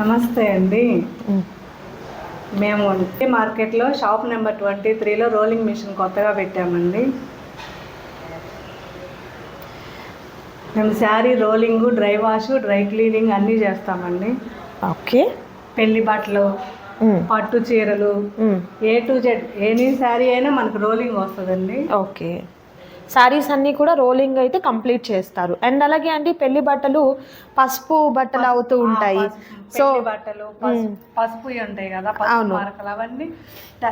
నమస్తే అండి. మేము మార్కెట్లో షాప్ నెంబర్ ట్వంటీ త్రీలో రోలింగ్ మిషన్ కొత్తగా పెట్టామండి. మేము sari rolling dry wash dry cleaning అన్నీ చేస్తామండి. ఓకే. పెళ్ళి బట్టలు పట్టు చీరలు A to Z any sari అయినా మనకు రోలింగ్ వస్తుందండి. ఓకే. శారీస్ అన్నీ కూడా రోలింగ్ అయితే కంప్లీట్ చేస్తారు. అండ్ అలాగే అండి పెళ్ళి బట్టలు పసుపు బట్టలు అవుతూ ఉంటాయి. సో బట్టలు పసు- పసుపు ఉంటాయి కదా అవును. అవన్నీ.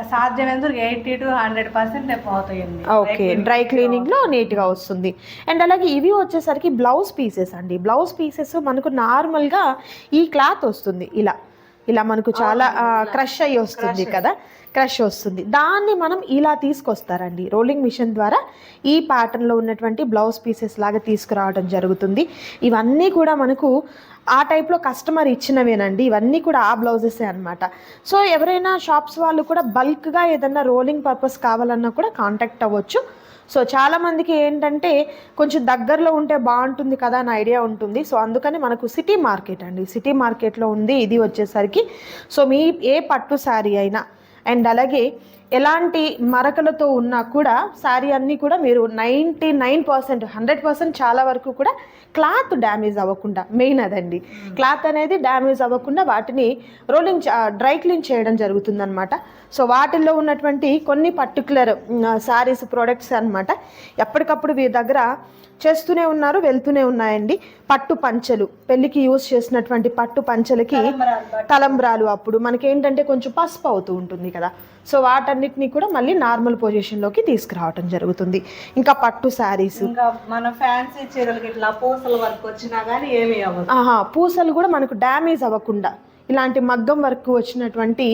సాధ్యమైనంత eighty to hundred percent okay dry క్లీనింగ్లో. నీట్గా వస్తుంది. అండ్ అలాగే ఇవి వచ్చేసరికి బ్లౌజ్ పీసెస్ అండి. బ్లౌజ్ పీసెస్ మనకు నార్మల్గా ఈ క్లాత్ వస్తుంది. ఇలా ఇలా మనకు చాలా క్రష్ అయ్యి వస్తుంది కదా. క్రష్ వస్తుంది. దాన్ని మనం ఇలా తీసుకొస్తారండి. రోలింగ్ మిషన్ ద్వారా ఈ ప్యాటర్న్లో ఉన్నటువంటి బ్లౌజ్ పీసెస్ లాగా తీసుకురావడం జరుగుతుంది. ఇవన్నీ కూడా మనకు ఆ టైప్లో కస్టమర్ ఇచ్చినవేనండి. ఇవన్నీ కూడా ఆ బ్లౌజెసే అనమాట సో ఎవరైనా షాప్స్ వాళ్ళు కూడా బల్క్గా ఏదన్నా రోలింగ్ పర్పస్ కావాలన్నా కూడా కాంటాక్ట్ అవ్వచ్చు. సో చాలామందికి ఏంటంటే కొంచెం దగ్గరలో ఉంటే బాగుంటుంది కదా అని ఐడియా ఉంటుంది. సో అందుకని మనకు సిటీ మార్కెట్ అండి. సిటీ మార్కెట్లో ఉంది ఇది వచ్చేసరికి. సో మీ ఏ పట్టు శారీ అయినా అండ్ అలాగే ఎలాంటి మరకలతో ఉన్నా కూడా శారీ అన్నీ కూడా మీరు ninety nine percent hundred percent చాలా వరకు కూడా క్లాత్ డ్యామేజ్ అవ్వకుండా మెయిన్ అదండి. క్లాత్ అనేది డ్యామేజ్ అవ్వకుండా వాటిని రోలింగ్ డ్రై క్లీన్ చేయడం జరుగుతుందన్నమాట. సో వాటిల్లో ఉన్నటువంటి కొన్ని పర్టికులర్ శారీస్ ప్రోడక్ట్స్ అన్నమాట ఎప్పటికప్పుడు వీరి దగ్గర చేస్తూనే ఉన్నారు వెళ్తూనే ఉన్నాయండి. పట్టు పంచలు పెళ్ళికి యూజ్ చేసినటువంటి పట్టు పంచలకి తలంబ్రాలు అప్పుడు మనకి ఏంటంటే కొంచెం పసుపు అవుతూ ఉంటుంది కదా. సో వాటన్నిటిని కూడా మళ్ళీ నార్మల్ పొజిషన్లోకి తీసుకురావటం జరుగుతుంది. ఇంకా పట్టు శారీస్. ఇంకా మన ఫ్యాన్సీ చీరలకి ఇట్లా పూసల వర్క్ వచ్చినా కానీ ఏమీ అవ్వదు. ఆహా పూసలు కూడా మనకు డ్యామేజ్ అవ్వకుండా. ఇలాంటి మగ్గం వర్క్ వచ్చినటువంటి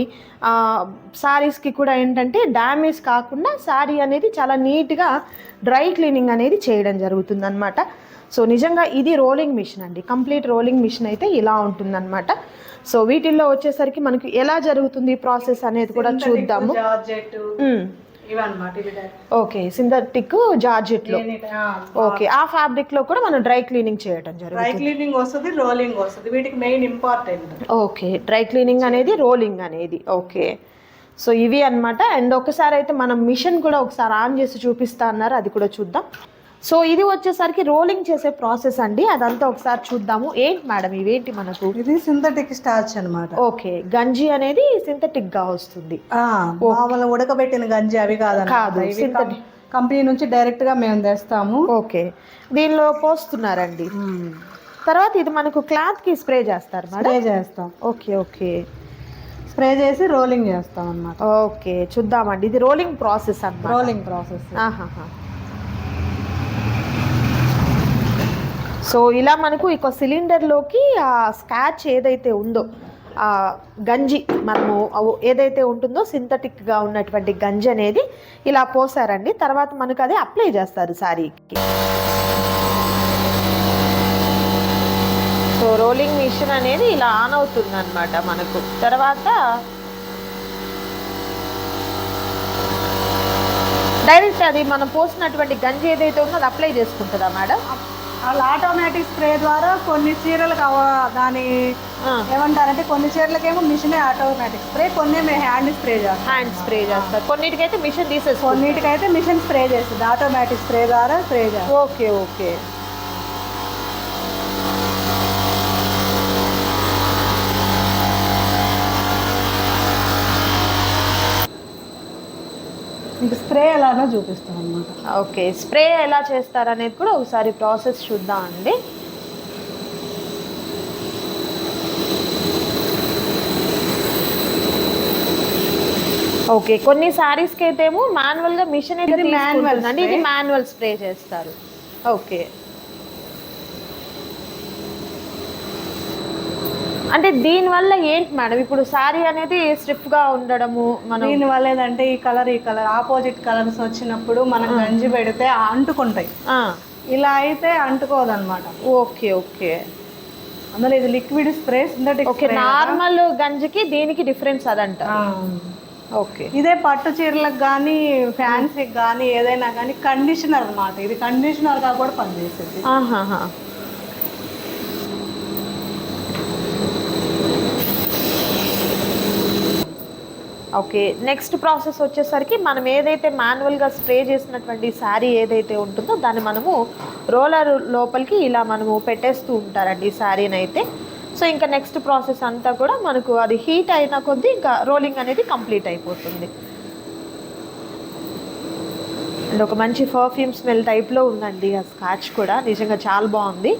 శారీస్కి కూడా ఏంటంటే డ్యామేజ్ కాకుండా శారీ అనేది చాలా నీట్గా డ్రై క్లీనింగ్ అనేది చేయడం జరుగుతుంది అనమాట సో నిజంగా ఇది రోలింగ్ మిషన్ అండి. కంప్లీట్ రోలింగ్ మిషన్ అయితే ఇలా ఉంటుందన్నమాట. సో వీటిల్లో వచ్చేసరికి మనకి ఎలా జరుగుతుంది ప్రాసెస్ అనేది కూడా చూద్దాము. జార్జెట్ ఓకే సింథటిక్ జార్జెట్లో ఓకే ఆ ఫ్యాబ్రిక్లో కూడా మనం డ్రై క్లీనింగ్ చేయడం డ్రై జరుగుతుంది క్లీనింగ్ వస్తుంది రోలింగ్ వస్తుంది. వీటికి main important okay dry cleaning అనేది రోలింగ్ అనేది. ఓకే. సో ఇవి అన్నమాట. అండ్ ఒకసారి అయితే మనం మిషన్ కూడా ఒకసారి ఆన్ చేసి చూపిస్తా అన్నారు అది కూడా చూద్దాం. సో ఇది వచ్చేసరికి రోలింగ్ చేసే ప్రాసెస్ అండి. అదంతా ఒకసారి చూద్దాము. ఏంటి మేడం ఇవేంటి మనకు? ఇది సింథటిక్ స్టార్చ్ అనమాట ఓకే. గంజి అనేది సింథటిక్గా వస్తుంది. మామూలు ఉడకబెట్టిన గంజి అవి కాదు, కాదు synthetic. కంపెనీ నుంచి డైరెక్ట్గా మేము తెస్తాము. ఓకే. దీనిలో పోస్తున్నారండి. తర్వాత ఇది మనకు క్లాత్కి స్ప్రే చేస్తారు స్ప్రే చేస్తాం. Okay okay. స్ప్రే చేసి రోలింగ్ చేస్తాం అన్నమాట. ఓకే చూద్దామండి. ఇది రోలింగ్ ప్రాసెస్ అన్నమాట. రోలింగ్ ప్రాసెస్ ఆహాహా. సో ఇలా మనకు ఇక సిలిండర్లోకి ఆ స్కాచ్ ఏదైతే ఉందో ఆ గంజి మనము ఏదైతే ఉంటుందో సింథటిక్గా ఉన్నటువంటి గంజి అనేది ఇలా పోసారండి. తర్వాత మనకు అది అప్లై చేస్తారు శారీకి సో రోలింగ్ మిషన్ అనేది ఇలా ఆన్ అవుతుంది అనమాట మనకు. తర్వాత డైరెక్ట్ అది మనం పోసినటువంటి గంజి ఏదైతే ఉందో అది అప్లై చేసుకుంటుందా మేడం అలా ఆటోమేటిక్ స్ప్రే ద్వారా కొన్ని చీరలకు దాని ఏమంటారంటే కొన్ని చీరలకేమో మిషనే ఆటోమేటిక్ స్ప్రే కొన్ని హ్యాండ్ స్ప్రే చేస్తాం హ్యాండ్ స్ప్రే చేస్తారు. కొన్నిటికైతే మిషన్ తీసేసుకో. కొన్నిటికైతే మిషన్ స్ప్రే చేస్తుంది ఆటోమేటిక్ స్ప్రే ద్వారా స్ప్రే చేస్తాం ఓకే ఓకే. స్ప్రే ఎలానో చూపిస్తాం అనమాట ఓకే స్ప్రే ఎలా చేస్తారనేది కూడా ఒకసారి ప్రాసెస్ చూద్దాం అండి. ఓకే కొన్ని సారీస్కి అయితే ఏమో మాన్యువల్గా మిషన్ అయితే manual అండి ఇది. మాన్యువల్ స్ప్రే చేస్తారు. ఓకే. అంటే దీని వల్ల ఏంటి మేడం? ఇప్పుడు సారీ అనేది స్టిఫ్గా ఉండడము మనం దీని వల్ల ఏంటంటే ఈ కలర్ ఈ కలర్ ఆపోజిట్ కలర్స్ వచ్చినప్పుడు మనం గంజి పెడితే అంటుకుంటాయి. ఇలా అయితే అంటుకోదు అనమాట ఓకే ఓకే. అందులో ఇది liquid spray synthetic okay normal గంజికి దీనికి డిఫరెన్స్ అదంట. ఓకే. ఇదే పట్టు చీరలకు కానీ ఫ్యాన్సీకి కానీ ఏదైనా కానీ కండిషనర్ అన్నమాట. ఇది కండిషనర్గా కూడా పనిచేస్తుంది ఓకే నెక్స్ట్ ప్రాసెస్ వచ్చేసరికి మనం ఏదైతే మాన్యువల్గా స్ప్రే చేసినటువంటి శారీ ఏదైతే ఉంటుందో దాన్ని మనము రోలర్ లోపలికి ఇలా మనము పెట్టేస్తూ ఉంటారండి ఈ శారీని అయితే సో ఇంకా నెక్స్ట్ ప్రాసెస్ అంతా కూడా మనకు అది హీట్ అయిన కొద్దీ ఇంకా రోలింగ్ అనేది కంప్లీట్ అయిపోతుంది. అండ్ ఒక మంచి పర్ఫ్యూమ్ స్మెల్ టైప్లో ఉందండి ఆ స్కాచ్ కూడా. నిజంగా చాలా బాగుంది.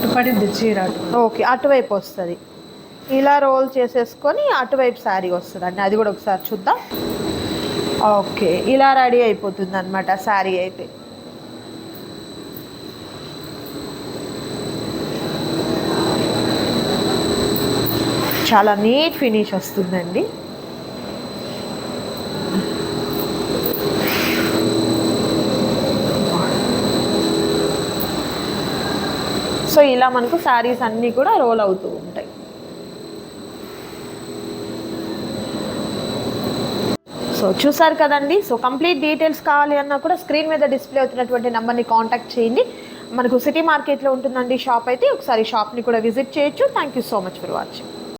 అటు పడింది చీర ఓకే అటువైపు వస్తుంది. ఇలా రోల్ చేసేసుకొని అటువైపు శారీ వస్తుంది అండి అది కూడా ఒకసారి చూద్దాం. ఓకే ఇలా రెడీ అయిపోతుంది అనమాట శారీ అయితే. చాలా నీట్ ఫినిష్ వస్తుందండి. సో ఇలా మనకు శారీస్ అన్నీ కూడా రోల్ అవుతూ ఉంటాయి. సో చూసారు కదండి? సో కంప్లీట్ డీటెయిల్స్ కావాలి అన్నా కూడా స్క్రీన్ మీద డిస్ప్లే అవుతున్నటువంటి నెంబర్ని కాంటాక్ట్ చేయండి. మనకు సిటీ మార్కెట్లో ఉంటుందండి షాప్ అయితే ఒకసారి షాప్ని కూడా విజిట్ చేయొచ్చు. Thank you so much for watching.